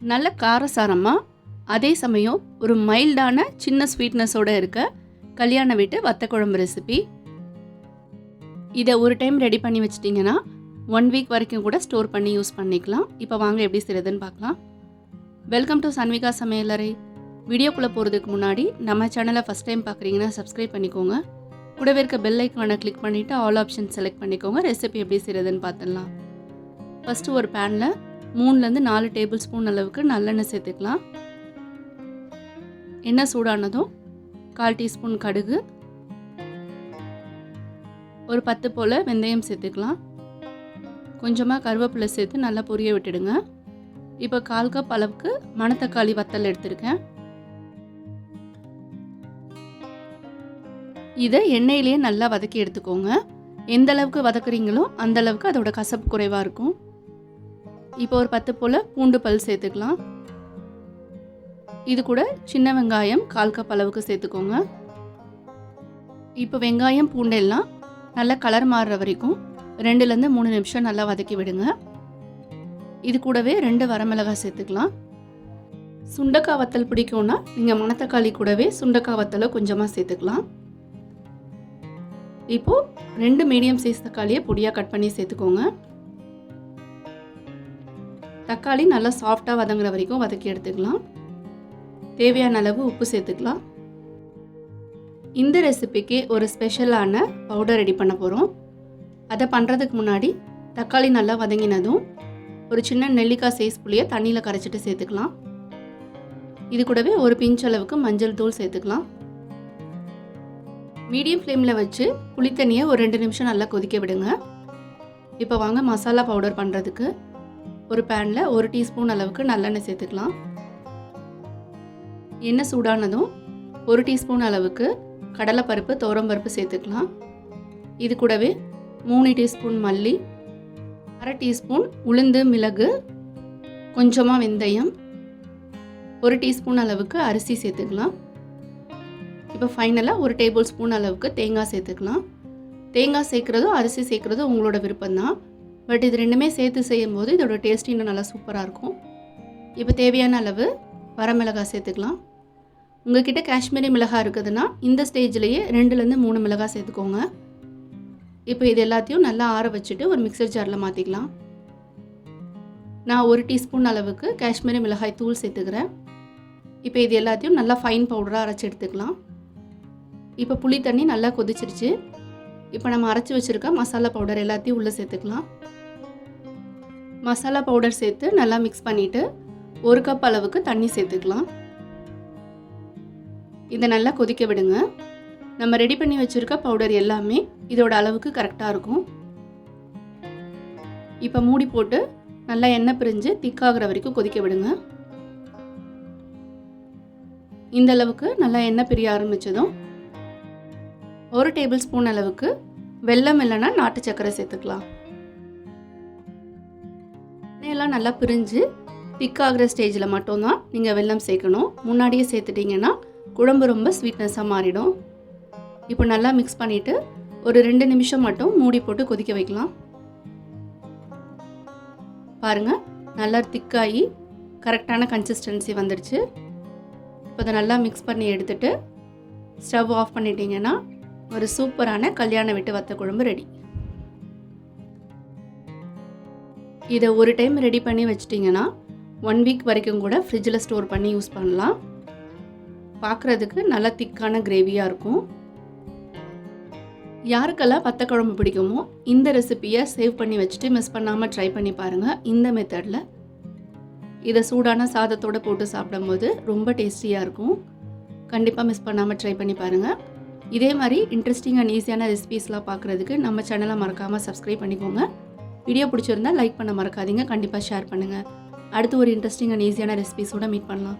நல்ல காரசாரமாக அதே சமயம் ஒரு மைல்டான சின்ன ஸ்வீட்னஸோடு இருக்க கல்யாண வீட்டு வத்த குழம்பு ரெசிபி இதை ஒரு டைம் ரெடி பண்ணி வச்சிட்டிங்கன்னா ஒன் வீக் வரைக்கும் கூட ஸ்டோர் பண்ணி யூஸ் பண்ணிக்கலாம். இப்போ வாங்க எப்படி செய்கிறதுன்னு பார்க்கலாம். வெல்கம் டு சன்விகா சமையலறை வீடியோக்குள்ளே போகிறதுக்கு முன்னாடி நம்ம சேனலை ஃபஸ்ட் டைம் பார்க்குறீங்கன்னா சப்ஸ்கிரைப் பண்ணிக்கோங்க. கூடவே இருக்க பெல் ஐக்கானை கிளிக் பண்ணிவிட்டு ஆல் ஆப்ஷன் செலக்ட் பண்ணிக்கோங்க. ரெசிபி எப்படி செய்கிறதுன்னு பார்த்துடலாம். ஃபஸ்ட்டு ஒரு பேனில் மூணுலேருந்து நாலு டேபிள் ஸ்பூன் அளவுக்கு நல்லெண்ணெய் சேர்த்துக்கலாம். எண்ணெய் சூடானதும் கால் டீஸ்பூன் கடுகு. ஒரு பத்து போல் வெந்தயம் சேர்த்துக்கலாம். கொஞ்சமாக கருவேப்பிலை சேர்த்து நல்லா பொரிய விட்டுடுங்க. இப்போ கால் கப் அளவுக்கு மணத்தக்காளி வத்தல் எடுத்திருக்கேன். இதை எண்ணெயிலேயே நல்லா வதக்கி எடுத்துக்கோங்க. எந்த அளவுக்கு வதக்குறீங்களோ அந்த அளவுக்கு அதோட கசப்பு குறைவாக இருக்கும். இப்போ ஒரு பத்து போல் பூண்டு பல் சேர்த்துக்கலாம். இது கூட சின்ன வெங்காயம் கால் கப் அளவுக்கு சேர்த்துக்கோங்க. இப்போ வெங்காயம் பூண்டெல்லாம் நல்லா கலர் மாறுற வரைக்கும் ரெண்டுலேருந்து மூணு நிமிஷம் நல்லா வதக்கி விடுங்க. இது கூடவே ரெண்டு வரமிளகாய் சேர்த்துக்கலாம். சுண்டக்காய் வத்தல் பிடிக்கும்னா நீங்கள் மணத்தக்காளி கூடவே சுண்டக்காய் வத்தலை கொஞ்சமாக சேர்த்துக்கலாம். இப்போது ரெண்டு மீடியம் சைஸ் தக்காளியை பொடியாக கட் பண்ணி சேர்த்துக்கோங்க. தக்காளி நல்லா சாஃப்டாக வதங்குற வரைக்கும் வதக்கி எடுத்துக்கலாம். தேவையான அளவு உப்பு சேர்த்துக்கலாம். இந்த ரெசிபிக்கு ஒரு ஸ்பெஷலான பவுடர் ரெடி பண்ண போகிறோம் அதை பண்ணுறதுக்கு முன்னாடி தக்காளி நல்லா வதங்கினதும் ஒரு சின்ன நெல்லிக்காய் சைஸ் புளியை தண்ணியில் கரைச்சிட்டு சேர்த்துக்கலாம். இது கூடவே ஒரு பிஞ்ச் அளவுக்கு மஞ்சள் தூள் சேர்த்துக்கலாம். மீடியம் ஃப்ளேமில் வச்சு புளித்தண்ணியை ஒரு ரெண்டு நிமிஷம் நல்லா கொதிக்க விடுங்க. இப்போ வாங்க மசாலா பவுடர் பண்ணுறதுக்கு ஒரு பேனில் ஒரு டீஸ்பூன் அளவுக்கு நல்லெண்ணெய் சேர்த்துக்கலாம். எண்ணெய் சூடானதும் ஒரு டீஸ்பூன் அளவுக்கு கடலைப்பருப்பு துவரம்பருப்பு சேர்த்துக்கலாம். இது கூடவே மூணு டீஸ்பூன் மல்லி அரை டீஸ்பூன் உளுந்து மிளகு கொஞ்சமாக வெந்தயம் ஒரு டீஸ்பூன் அளவுக்கு அரிசி சேர்த்துக்கலாம். இப்போ ஃபைனலாக ஒரு டேபிள் ஸ்பூன் அளவுக்கு தேங்காய் சேர்த்துக்கலாம். தேங்காய் சேர்க்குறதும் அரிசி சேர்க்குறதும் உங்களோட விருப்பம்தான். பட் இது ரெண்டுமே சேர்த்து செய்யும்போது இதோட டேஸ்ட் இன்னும் நல்லா சூப்பராக இருக்கும். இப்போ தேவையான அளவு வரமிளகாய் சேர்த்துக்கலாம். உங்ககிட்ட காஷ்மீரி மிளகாய் இருக்குதுன்னா இந்த ஸ்டேஜ்லேயே ரெண்டுலேருந்து மூணு மிளகாய் சேர்த்துக்கோங்க. இப்போ இது எல்லாத்தையும் நல்லா ஆற வச்சுட்டு ஒரு மிக்சர் ஜாரில் மாற்றிக்கலாம் நான் ஒரு டீஸ்பூன் அளவுக்கு காஷ்மீரி மிளகாய் தூள் சேர்த்துக்கிறேன். இப்போ இது எல்லாத்தையும் நல்லா ஃபைன் பவுடராக அரைச்சி எடுத்துக்கலாம். இப்போ புளி தண்ணி நல்லா கொதிச்சிருச்சு. இப்போ நம்ம அரைச்சி வச்சுருக்க மசாலா பவுடர் எல்லாத்தையும் உள்ளே சேர்த்துக்கலாம். மசாலா பவுடர் சேர்த்து நல்லா மிக்ஸ் பண்ணிவிட்டு ஒரு கப் அளவுக்கு தண்ணி சேர்த்துக்கலாம். இதை நல்லா கொதிக்க விடுங்க. நம்ம ரெடி பண்ணி வச்சுருக்க பவுடர் எல்லாமே இதோட அளவுக்கு கரெக்டாக இருக்கும். இப்போ மூடி போட்டு நல்லா எண்ணெய் பிரிஞ்சு திக்காகிற வரைக்கும் கொதிக்க விடுங்க. இந்த அளவுக்கு நல்லா எண்ணெய் பிரிய ஆரம்பித்ததும் ஒரு டேபிள் ஸ்பூன் அளவுக்கு வெல்லம் இல்லைன்னா நாட்டு சர்க்கரை சேர்த்துக்கலாம். எண்ணெயெல்லாம் நல்லா பிரிஞ்சு திக்காகிற ஸ்டேஜில் மட்டும்தான் நீங்கள் வெல்லம் சேர்க்கணும். முன்னாடியே சேர்த்துட்டிங்கன்னா குழம்பு ரொம்ப ஸ்வீட்னஸாக மாறிடும். இப்போ நல்லா மிக்ஸ் பண்ணிவிட்டு ஒரு ரெண்டு நிமிஷம் மட்டும் மூடி போட்டு கொதிக்க வைக்கலாம். பாருங்கள் நல்லா திக்காகி கரெக்டான கன்சிஸ்டன்சி வந்துடுச்சு. இப்போ அதை நல்லா மிக்ஸ் பண்ணி எடுத்துட்டு ஸ்டவ் ஆஃப் பண்ணிட்டீங்கன்னா ஒரு சூப்பரான கல்யாண வீட்டு வத்த குழம்பு ரெடி. இதை ஒரு டைம் ரெடி பண்ணி வச்சிட்டிங்கன்னா ஒன் வீக் வரைக்கும் கூட ஃப்ரிட்ஜில் ஸ்டோர் பண்ணி யூஸ் பண்ணலாம். பார்க்குறதுக்கு நல்லா திக்கான கிரேவியாக இருக்கும். யாருக்கெல்லாம் வத்த குழம்பு பிடிக்குமோ இந்த ரெசிப்பியை சேவ் பண்ணி வச்சுட்டு மிஸ் பண்ணாமல் ட்ரை பண்ணி பாருங்கள் இந்த மெத்தடில் இதை சூடான சாதத்தோடு போட்டு சாப்பிடும்போது ரொம்ப டேஸ்டியாக இருக்கும். கண்டிப்பாக மிஸ் பண்ணாமல் ட்ரை பண்ணி பாருங்கள் இதே மாதிரி இன்ட்ரெஸ்டிங் அண்ட் ஈஸியான ரெசிபீஸ்லாம் பார்க்குறதுக்கு நம்ம சேனலை மறக்காமல் சப்ஸ்கிரைப் பண்ணிக்கோங்க. வீடியோ பிடிச்சிருந்தா லைக் பண்ண மறக்காதீங்க. கண்டிப்பாக ஷேர் பண்ணுங்கள் அடுத்து ஒரு இன்ட்ரெஸ்டிங் அண்ட் ஈஸியான ரெசிபீஸோட மீட் பண்ணலாம்.